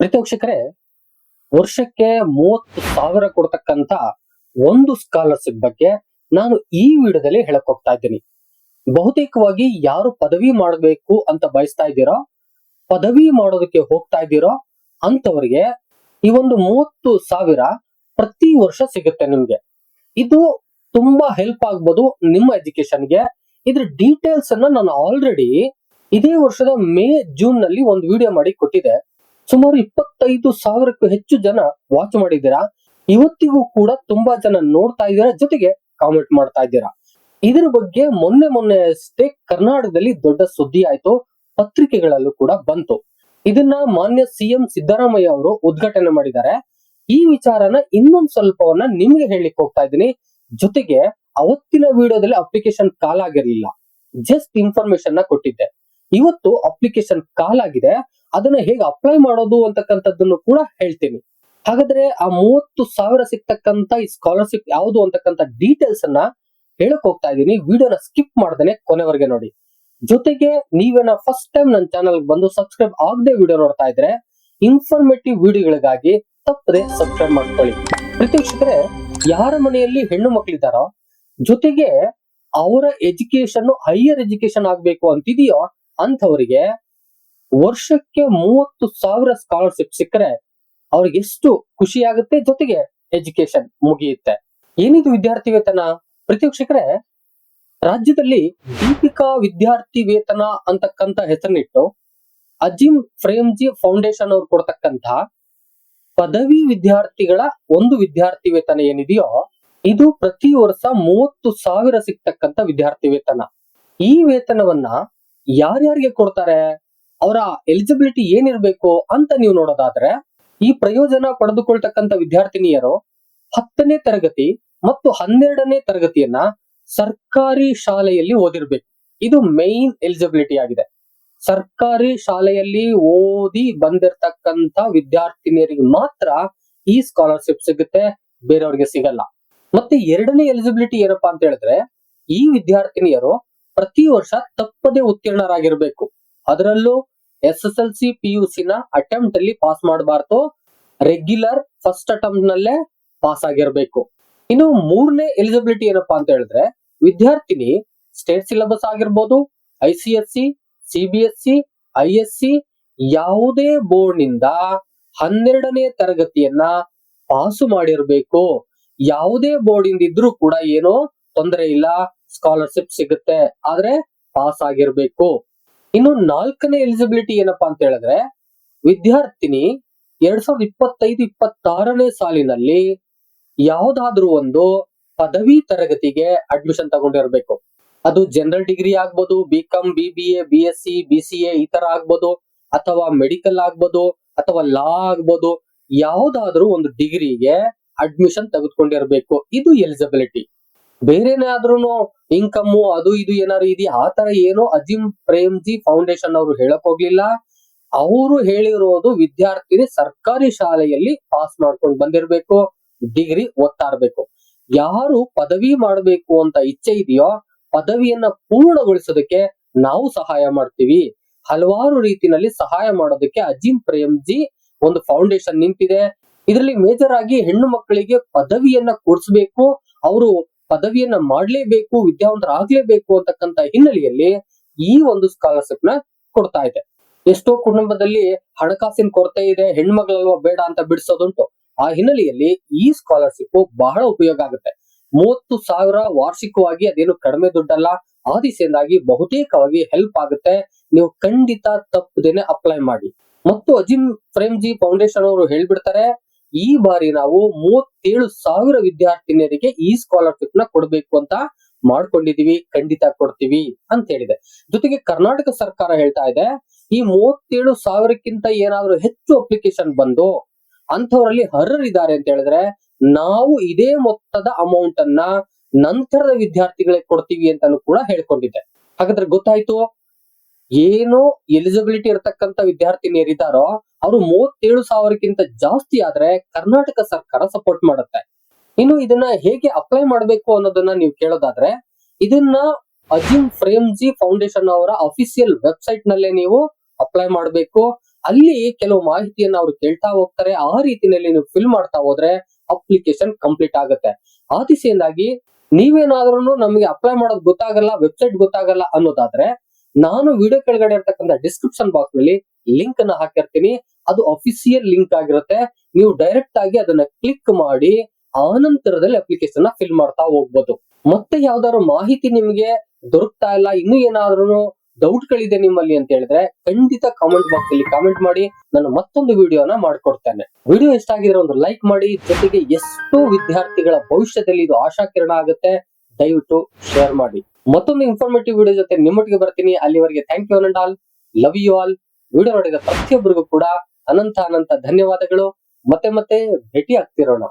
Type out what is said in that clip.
ಪ್ರೀತಿ ವರ್ಷಕ್ಕೆ ಮೂವತ್ತು ಸಾವಿರ ಕೊಡ್ತಕ್ಕಂತ ಒಂದು ಸ್ಕಾಲರ್ಶಿಪ್ ಬಗ್ಗೆ ನಾನು ಈ ವಿಡಿಯೋದಲ್ಲಿ ಹೇಳಕ್ ಹೋಗ್ತಾ ಇದ್ದೀನಿ. ಬಹುತೇಕವಾಗಿ ಯಾರು ಪದವಿ ಮಾಡಬೇಕು ಅಂತ ಬಯಸ್ತಾ ಇದ್ದೀರೋ, ಪದವಿ ಮಾಡೋದಕ್ಕೆ ಹೋಗ್ತಾ ಇದ್ದೀರೋ ಅಂತವರಿಗೆ ಈ ಒಂದು ಮೂವತ್ತು ಸಾವಿರ ಪ್ರತಿ ವರ್ಷ ಸಿಗುತ್ತೆ ನಿಮ್ಗೆ. ಇದು ತುಂಬಾ ಹೆಲ್ಪ್ ಆಗ್ಬೋದು ನಿಮ್ಮ ಎಜುಕೇಶನ್ಗೆ ಇದ್ರ ಡೀಟೇಲ್ಸ್ ಅನ್ನ ನಾನು ಆಲ್ರೆಡಿ ಇದೇ ವರ್ಷದ ಮೇ ಜೂನ್ನಲ್ಲಿ ಒಂದು ವಿಡಿಯೋ ಮಾಡಿ ಕೊಟ್ಟಿದೆ ಸುಮಾರು ಇಪ್ಪತ್ತೈದು ಸಾವಿರಕ್ಕೂ ಹೆಚ್ಚು ಜನ ವಾಚ್ ಮಾಡಿದ್ದೀರಾ? ಇವತ್ತಿಗೂ ಕೂಡ ತುಂಬಾ ಜನ ನೋಡ್ತಾ ಇದ್ದೀರಾ? ಜೊತೆಗೆ ಕಾಮೆಂಟ್ ಮಾಡ್ತಾ ಇದ್ದೀರಾ? ಇದರ ಬಗ್ಗೆ ಮೊನ್ನೆ ಮೊನ್ನೆ ಅಷ್ಟೇ ಕರ್ನಾಟಕದಲ್ಲಿ ದೊಡ್ಡ ಸುದ್ದಿ ಆಯ್ತು. ಪತ್ರಿಕೆಗಳಲ್ಲೂ ಕೂಡ ಬಂತು. ಇದನ್ನ ಮಾನ್ಯ ಸಿಎಂ ಸಿದ್ದರಾಮಯ್ಯ ಅವರು ಉದ್ಘಾಟನೆ ಮಾಡಿದ್ದಾರೆ. ಈ ವಿಚಾರನ ಇನ್ನೊಂದ್ ಸ್ವಲ್ಪವನ್ನ ನಿಮ್ಗೆ ಹೇಳಲಿಕ್ಕೆ ಹೋಗ್ತಾ ಇದ್ದೀನಿ. ಜೊತೆಗೆ ಅವತ್ತಿನ ವಿಡಿಯೋದಲ್ಲಿ ಅಪ್ಲಿಕೇಶನ್ ಕಾಲ್ ಆಗಿರ್ಲಿಲ್ಲ. ಜಸ್ಟ್ ಇನ್ಫಾರ್ಮೇಶನ್ನ ಕೊಟ್ಟಿದ್ದೆ. ಇವತ್ತು ಅಪ್ಲಿಕೇಶನ್ ಕಾಲ್ ಆಗಿದೆ. ಅದನ್ನ ಹೇಗೆ ಅಪ್ಲೈ ಮಾಡೋದು ಅಂತಕ್ಕಂಥದ್ದನ್ನು ಕೂಡ ಹೇಳ್ತೀನಿ. ಹಾಗಾದ್ರೆ ಆ ಮೂವತ್ತು ಸಾವಿರ ಸಿಗ್ತಕ್ಕಂತ ಈ ಸ್ಕಾಲರ್ಶಿಪ್ ಯಾವುದು ಅಂತಕ್ಕಂಥ ಡೀಟೇಲ್ಸ್ ಅನ್ನ ಹೇಳಕ್ ಹೋಗ್ತಾ ಇದ್ದೀನಿ. ವಿಡಿಯೋನ ಸ್ಕಿಪ್ ಮಾಡ್ದೇನೆ ಕೊನೆವರೆಗೆ ನೋಡಿ. ಜೊತೆಗೆ ನೀವೇನ ಫಸ್ಟ್ ಟೈಮ್ ನನ್ನ ಚಾನಲ್ ಬಂದು ಸಬ್ಸ್ಕ್ರೈಬ್ ಆಗದೆ ವಿಡಿಯೋ ನೋಡ್ತಾ ಇದ್ರೆ ಇನ್ಫಾರ್ಮೇಟಿವ್ ವಿಡಿಯೋಗಳಿಗಾಗಿ ತಪ್ಪದೆ ಸಬ್ಸ್ಕ್ರೈಬ್ ಮಾಡ್ಕೊಳ್ಳಿ. ಪ್ರೀತಿಕ್ಷಕರೇ ಯಾರ ಮನೆಯಲ್ಲಿ ಹೆಣ್ಣು ಮಕ್ಕಳಿದ್ದಾರೋ ಜೊತೆಗೆ ಅವರ ಎಜುಕೇಶನ್ ಹೈಯರ್ ಎಜುಕೇಶನ್ ಆಗ್ಬೇಕು ಅಂತಿದೆಯೋ ಅಂಥವರಿಗೆ ವರ್ಷಕ್ಕೆ ಮೂವತ್ತು ಸಾವಿರ ಸ್ಕಾಲರ್ಶಿಪ್ ಸಿಕ್ಕರೆ ಅವ್ರಿಗೆ ಎಷ್ಟು ಖುಷಿ ಆಗುತ್ತೆ? ಜೊತೆಗೆ ಎಜುಕೇಶನ್ ಮುಗಿಯುತ್ತೆ. ಏನಿದು ವಿದ್ಯಾರ್ಥಿ ವೇತನ? ಪ್ರತಿವೀಕ್ಷಕರೇ ರಾಜ್ಯದಲ್ಲಿ ದೀಪಿಕಾ ವಿದ್ಯಾರ್ಥಿ ವೇತನ ಅಂತಕ್ಕಂತ ಹೆಸರಿನಿಟ್ಟು ಅಜಿಮ್ ಫ್ರೇಮ್ಜಿ ಫೌಂಡೇಶನ್ ಅವರು ಕೊಡ್ತಕ್ಕಂತ ಪದವಿ ವಿದ್ಯಾರ್ಥಿಗಳ ಒಂದು ವಿದ್ಯಾರ್ಥಿ ವೇತನ ಏನಿದೆಯೋ, ಇದು ಪ್ರತಿ ವರ್ಷ ಮೂವತ್ತು ಸಾವಿರ ಸಿಗ್ತಕ್ಕಂತ ವಿದ್ಯಾರ್ಥಿ ವೇತನ. ಈ ವೇತನವನ್ನ ಯಾರ್ಯಾರಿಗೆ ಕೊಡ್ತಾರೆ? ಅವರ ಎಲಿಜಿಬಿಲಿಟಿ ಏನಿರಬೇಕು ಅಂತ ನೀವು ನೋಡೋದಾದ್ರೆ, ಈ ಪ್ರಯೋಜನ ಪಡೆದುಕೊಳ್ತಕ್ಕಂಥ ವಿದ್ಯಾರ್ಥಿನಿಯರು ಹತ್ತನೇ ತರಗತಿ ಮತ್ತು ಹನ್ನೆರಡನೇ ತರಗತಿಯನ್ನ ಸರ್ಕಾರಿ ಶಾಲೆಯಲ್ಲಿ ಓದಿರ್ಬೇಕು. ಇದು ಮೇನ್ ಎಲಿಜಿಬಿಲಿಟಿ ಆಗಿದೆ. ಸರ್ಕಾರಿ ಶಾಲೆಯಲ್ಲಿ ಓದಿ ಬಂದಿರತಕ್ಕಂತ ವಿದ್ಯಾರ್ಥಿನಿಯರಿಗೆ ಮಾತ್ರ ಈ ಸ್ಕಾಲರ್ಶಿಪ್ ಸಿಗುತ್ತೆ, ಬೇರೆಯವ್ರಿಗೆ ಸಿಗಲ್ಲ. ಮತ್ತೆ ಎರಡನೇ ಎಲಿಜಿಬಿಲಿಟಿ ಏನಪ್ಪಾ ಅಂತ ಹೇಳಿದ್ರೆ, ಈ ವಿದ್ಯಾರ್ಥಿನಿಯರು ಪ್ರತಿ ವರ್ಷ ತಪ್ಪದೇ ಉತ್ತೀರ್ಣರಾಗಿರ್ಬೇಕು. ಅದರಲ್ಲೂ S S L C P U ನ ಅಟೆಂಪ್ಟ್ ಅಲ್ಲಿ ಪಾಸ್ ಮಾಡಬಾರ್ದು. ರೆಗ್ಯುಲರ್ ಫಸ್ಟ್ ಅಟೆಂಪ್ಟ್ ನಲ್ಲೇ ಪಾಸ್ ಆಗಿರ್ಬೇಕು. ಇನ್ನು ಮೂರನೇ ಎಲಿಜಿಬಿಲಿಟಿ ಏನಪ್ಪಾ ಅಂತ ಹೇಳಿದ್ರೆ, ವಿದ್ಯಾರ್ಥಿನಿ ಸ್ಟೇಟ್ ಸಿಲೆಬಸ್ ಆಗಿರ್ಬೋದು I C S C C B S C I S C ಯಾವುದೇ ಬೋರ್ಡ್ನಿಂದ ಹನ್ನೆರಡನೇ ತರಗತಿಯನ್ನ ಪಾಸು ಮಾಡಿರ್ಬೇಕು. ಯಾವುದೇ ಬೋರ್ಡ್ ಇಂದ ಇದ್ರೂ ಕೂಡ ಏನೋ ತೊಂದರೆ ಇಲ್ಲ. ಸ್ಕಾಲರ್ಶಿಪ್ ಸಿಗುತ್ತೆ, ಆದ್ರೆ ಪಾಸ್ ಆಗಿರ್ಬೇಕು. ಇನ್ನು ನಾಲ್ಕನೇ ಎಲಿಜಿಬಿಲಿಟಿ ಏನಪ್ಪಾ ಅಂತ ಹೇಳಿದ್ರೆ, ವಿದ್ಯಾರ್ಥಿನಿ ಎರಡ್ ಸಾವಿರದ ಇಪ್ಪತ್ತೈದು, ಇಪ್ಪತ್ತಾರನೇ ಸಾಲಿನಲ್ಲಿ ಯಾವ್ದಾದ್ರೂ ಒಂದು ಪದವಿ ತರಗತಿಗೆ ಅಡ್ಮಿಷನ್ ತಗೊಂಡಿರ್ಬೇಕು. ಅದು ಜನರಲ್ ಡಿಗ್ರಿ ಆಗ್ಬೋದು B com B B A B S C B C A ಈ ತರ ಆಗ್ಬೋದು, ಅಥವಾ ಮೆಡಿಕಲ್ ಆಗ್ಬೋದು, ಅಥವಾ ಲಾ ಆಗ್ಬೋದು, ಯಾವ್ದಾದ್ರೂ ಒಂದು ಡಿಗ್ರಿಗೆ ಅಡ್ಮಿಷನ್ ತೆಗೆದುಕೊಂಡಿರ್ಬೇಕು. ಇದು ಎಲಿಜಿಬಿಲಿಟಿ ಬೇರೆನಾದ್ರೂ ಇನ್ಕಮ್ ಅದು ಇದು ಏನಾದ್ರು ಇದೆಯಾ? ಆ ತರ ಏನು ಅಜಿಮ್ ಪ್ರೇಮ್ಜಿ ಫೌಂಡೇಶನ್ ಅವರು ಹೇಳಕ್ ಹೋಗ್ಲಿಲ್ಲ. ಅವರು ಹೇಳಿರೋದು ವಿದ್ಯಾರ್ಥಿನಿ ಸರ್ಕಾರಿ ಶಾಲೆಯಲ್ಲಿ ಪಾಸ್ ಮಾಡ್ಕೊಂಡು ಬಂದಿರ್ಬೇಕು ಡಿಗ್ರಿ ಓದ್ತಾ ಇರ್ಬೇಕು ಯಾರು ಪದವಿ ಮಾಡಬೇಕು ಅಂತ ಇಚ್ಛೆ ಇದೆಯೋ, ಪದವಿಯನ್ನ ಪೂರ್ಣಗೊಳಿಸೋದಕ್ಕೆ ನಾವು ಸಹಾಯ ಮಾಡ್ತೀವಿ. ಹಲವಾರು ರೀತಿನಲ್ಲಿ ಸಹಾಯ ಮಾಡೋದಕ್ಕೆ ಅಜಿಮ್ ಪ್ರೇಮ್ಜಿ ಒಂದು ಫೌಂಡೇಶನ್ ನಿಂತಿದೆ. ಇದರಲ್ಲಿ ಮೇಜರ್ ಆಗಿ ಹೆಣ್ಣು ಮಕ್ಕಳಿಗೆ ಪದವಿಯನ್ನ ಕೊಡಿಸ್ಬೇಕು. ಅವರು ಪದವಿಯನ್ನ ಮಾಡ್ಲೇಬೇಕು, ವಿದ್ಯಾವಂತರಾಗ್ಲೇಬೇಕು ಅಂತಕ್ಕಂತ ಹಿನ್ನೆಲೆಯಲ್ಲಿ ಈ ಒಂದು ಸ್ಕಾಲರ್ಶಿಪ್ನ ಕೊಡ್ತಾ ಇದೆ. ಎಷ್ಟೋ ಕುಟುಂಬದಲ್ಲಿ ಹಣಕಾಸಿನ ಕೊರತೆ ಇದೆ, ಹೆಣ್ಮಗಳಲ್ವಾ ಬೇಡ ಅಂತ ಬಿಡಿಸೋದುಂಟು. ಆ ಹಿನ್ನೆಲೆಯಲ್ಲಿ ಈ ಸ್ಕಾಲರ್ಶಿಪ್ ಬಹಳ ಉಪಯೋಗ ಆಗುತ್ತೆ. ಮೂವತ್ತು ಸಾವಿರ ವಾರ್ಷಿಕವಾಗಿ ಅದೇನು ಕಡಿಮೆ ದುಡ್ಡಲ್ಲ, ಆ ಬಹುತೇಕವಾಗಿ ಹೆಲ್ಪ್ ಆಗುತ್ತೆ. ನೀವು ಖಂಡಿತ ತಪ್ಪದೇನೆ ಅಪ್ಲೈ ಮಾಡಿ. ಮತ್ತು ಅಜಿಮ್ ಫ್ರೇಮ್ಜಿ ಫೌಂಡೇಶನ್ ಅವರು ಹೇಳ್ಬಿಡ್ತಾರೆ ಈ ಬಾರಿ ನಾವು ಮೂವತ್ತೇಳು ಸಾವಿರ ವಿದ್ಯಾರ್ಥಿನಿಯರಿಗೆ ಈ ಸ್ಕಾಲರ್ಶಿಪ್ನ ಕೊಡಬೇಕು ಅಂತ ಮಾಡ್ಕೊಂಡಿದೀವಿ. ಖಂಡಿತ ಕೊಡ್ತೀವಿ ಅಂತ ಹೇಳಿದೆ. ಜೊತೆಗೆ ಕರ್ನಾಟಕ ಸರ್ಕಾರ ಹೇಳ್ತಾ ಇದೆ, ಈ ಮೂವತ್ತೇಳು ಸಾವಿರಕ್ಕಿಂತ ಏನಾದ್ರೂ ಹೆಚ್ಚು ಅಪ್ಲಿಕೇಶನ್ ಬಂದು ಅಂಥವರಲ್ಲಿ ಅರ್ಹರಿದ್ದಾರೆ ಅಂತ ಹೇಳಿದ್ರೆ, ನಾವು ಇದೇ ಮೊತ್ತದ ಅಮೌಂಟ್ ಅನ್ನ ನಂತರದ ವಿದ್ಯಾರ್ಥಿಗಳಿಗೆ ಕೊಡ್ತೀವಿ ಅಂತಾನು ಕೂಡ ಹೇಳ್ಕೊಂಡಿದ್ದೆ. ಹಾಗಾದ್ರೆ ಗೊತ್ತಾಯ್ತು? ಏನು ಎಲಿಜಿಬಿಲಿಟಿ ಇರತಕ್ಕಂತ ವಿದ್ಯಾರ್ಥಿನಿಯರಿದ್ದಾರೋ ಅವರು ಮೂವತ್ತೇಳು ಸಾವಿರಕ್ಕಿಂತ ಜಾಸ್ತಿ ಆದ್ರೆ ಕರ್ನಾಟಕ ಸರ್ಕಾರ ಸಪೋರ್ಟ್ ಮಾಡುತ್ತೆ. ಇನ್ನು ಇದನ್ನ ಹೇಗೆ ಅಪ್ಲೈ ಮಾಡಬೇಕು ಅನ್ನೋದನ್ನ ನೀವು ಕೇಳೋದಾದ್ರೆ, ಇದನ್ನ ಅಜಿಮ್ ಫ್ರೇಮ್ಜಿ ಫೌಂಡೇಶನ್ ಅವರ ಅಫಿಸಿಯಲ್ ವೆಬ್ಸೈಟ್ ನಲ್ಲೇ ನೀವು ಅಪ್ಲೈ ಮಾಡಬೇಕು. ಅಲ್ಲಿ ಕೆಲವು ಮಾಹಿತಿಯನ್ನ ಅವರು ಕೇಳ್ತಾ ಹೋಗ್ತಾರೆ. ಆ ರೀತಿಯಲ್ಲಿ ನೀವು ಫಿಲ್ ಮಾಡ್ತಾ ಹೋದ್ರೆ ಅಪ್ಲಿಕೇಶನ್ ಕಂಪ್ಲೀಟ್ ಆಗುತ್ತೆ. ಆ ದಿಸೆಯಿಂದಾಗಿ ನೀವೇನಾದ್ರೂ ನಮಗೆ ಅಪ್ಲೈ ಮಾಡೋದು ಗೊತ್ತಾಗಲ್ಲ ವೆಬ್ಸೈಟ್ ಗೊತ್ತಾಗಲ್ಲ ಅನ್ನೋದಾದ್ರೆ ನಾನು ವಿಡಿಯೋ ಕೆಳಗಡೆ ಇರ್ತಕ್ಕಂಥ ಡಿಸ್ಕ್ರಿಪ್ಷನ್ ಬಾಕ್ಸ್ನಲ್ಲಿ ಲಿಂಕ್ ಅನ್ನ ಹಾಕಿರ್ತೀನಿ. ಅದು ಅಫಿಸಿಯಲ್ ಲಿಂಕ್ ಆಗಿರುತ್ತೆ. ನೀವು ಡೈರೆಕ್ಟ್ ಆಗಿ ಅದನ್ನ ಕ್ಲಿಕ್ ಮಾಡಿ, ಆನಂತರದಲ್ಲಿ ಅಪ್ಲಿಕೇಶನ್ ಫಿಲ್ ಮಾಡ್ತಾ ಹೋಗ್ಬೋದು. ಮತ್ತೆ ಯಾವ್ದಾದ್ರು ಮಾಹಿತಿ ನಿಮ್ಗೆ ದೊರಕ್ತಾ ಇಲ್ಲ, ಇನ್ನೂ ಏನಾದ್ರೂ ಡೌಟ್ ಗಳಿದೆ ನಿಮ್ಮಲ್ಲಿ ಅಂತ ಹೇಳಿದ್ರೆ ಖಂಡಿತ ಕಾಮೆಂಟ್ ಬಾಕ್ಸ್ ಅಲ್ಲಿ ಕಾಮೆಂಟ್ ಮಾಡಿ, ನಾನು ಮತ್ತೊಂದು ವಿಡಿಯೋನ ಮಾಡ್ಕೊಡ್ತೇನೆ. ವಿಡಿಯೋ ಇಷ್ಟ ಆಗಿದ್ರೆ ಒಂದು ಲೈಕ್ ಮಾಡಿ. ಜೊತೆಗೆ ಎಷ್ಟು ವಿದ್ಯಾರ್ಥಿಗಳ ಭವಿಷ್ಯದಲ್ಲಿ ಇದು ಆಶಾಕಿರಣ ಆಗುತ್ತೆ. ದಯವಿಟ್ಟು ಶೇರ್ ಮಾಡಿ. ಮತ್ತೊಂದು ಇನ್ಫಾರ್ಮೇಟಿವ್ ವಿಡಿಯೋ ಜೊತೆ ನಿಮ್ಮೊಟ್ಟಿಗೆ ಬರ್ತೀನಿ. ಅಲ್ಲಿವರೆಗೆ thank you and all love you all video ನೋಡಿದ ಪ್ರತಿಯೊಬ್ಬರಿಗೂ ಕೂಡ ಅನಂತ ಅನಂತ ಧನ್ಯವಾದಗಳು. ಮತ್ತೆ ಮತ್ತೆ ಭೇಟಿ ಆಗ್ತಿರೋಣ